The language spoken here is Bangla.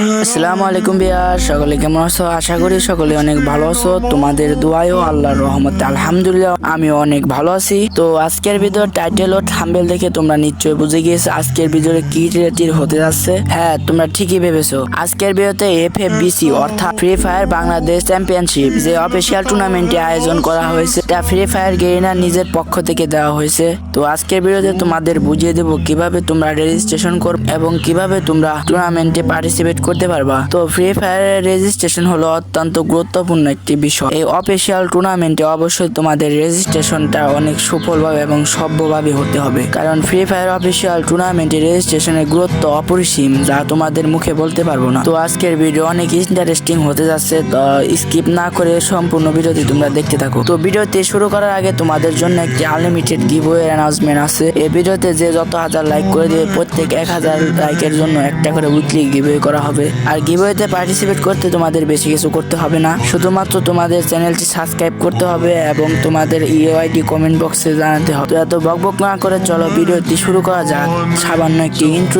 আসসালামু আলাইকুম বিয়ার সকলে কেমন আছো? আশা করি সকলে অনেক ভালো আছো। তোমাদের দোয়ায় আল্লাহর রহমতে, আলহামদুলিল্লাহ আমি অনেক ভালো আছি। তো আজকের ভিডিওর টাইটেল ও থাম্বেল দেখে তোমরা নিশ্চয়ই বুঝে গিয়েছো আজকের ভিডিওতে কি রিলেটিভ হতে যাচ্ছে। হ্যাঁ তোমরা ঠিকই ভেবেছো। আজকের ভিডিওতে এফ অর্থাৎ ফ্রি ফায়ার বাংলাদেশ চ্যাম্পিয়নশিপ যে অফিসিয়াল টুর্নামেন্টে আয়োজন করা হয়েছে তা ফ্রি ফায়ার গেরিনার নিজের পক্ষ থেকে দেওয়া হয়েছে। তো আজকের ভিডিওতে তোমাদের বুঝিয়ে দেবো কীভাবে তোমরা রেজিস্ট্রেশন করবে এবং কীভাবে তোমরা টুর্নামেন্টে পার্টিসিপেট করতে পারবা। তো ফ্রি ফায়ারের রেজিস্ট্রেশন হলো অত্যন্ত গুরুত্বপূর্ণ একটি বিষয়। এই অফিসিয়াল টুর্নামেন্টে অবশ্যই তোমাদের রেজিস্ট্রেশনটা অনেক সফলভাবে এবং সভ্যভাবে হতে হবে। কারণ ফ্রি ফায়ার অফিসিয়াল টুর্নামেন্টে রেজিস্ট্রেশনের গুরুত্ব অপরিসীম, যা তোমাদের মুখে বলতে পারব না। তো আজকের ভিডিও অনেক ইন্টারেস্টিং হতে যাচ্ছে, তো স্কিপ না করে সম্পূর্ণ ভিডিওটি তোমরা দেখতে থাকো। তো ভিডিওতে শুরু করার আগে তোমাদের জন্য একটি আনলিমিটেড গিভওয়ে অ্যানাউন্সমেন্ট আছে। এই ভিডিওতে যে যত হাজার লাইক করে দেবে, প্রত্যেক এক হাজার লাইকের জন্য একটা করে উইকলি গিভওয়ে করা হবে। আর গিভওয়েতে পার্টিসিপেট করতে তোমাদের বেশি কিছু করতে হবে না। শুধুমাত্র তোমাদের চ্যানেলটি সাবস্ক্রাইব করতে হবে এবং তোমাদের ইউআইডি কমেন্ট বক্সে জানাতে হবে। তো এত বকবক না করে চলো ভিডিওটি শুরু করা যাক। সামান্য একটি ইন্ট্রো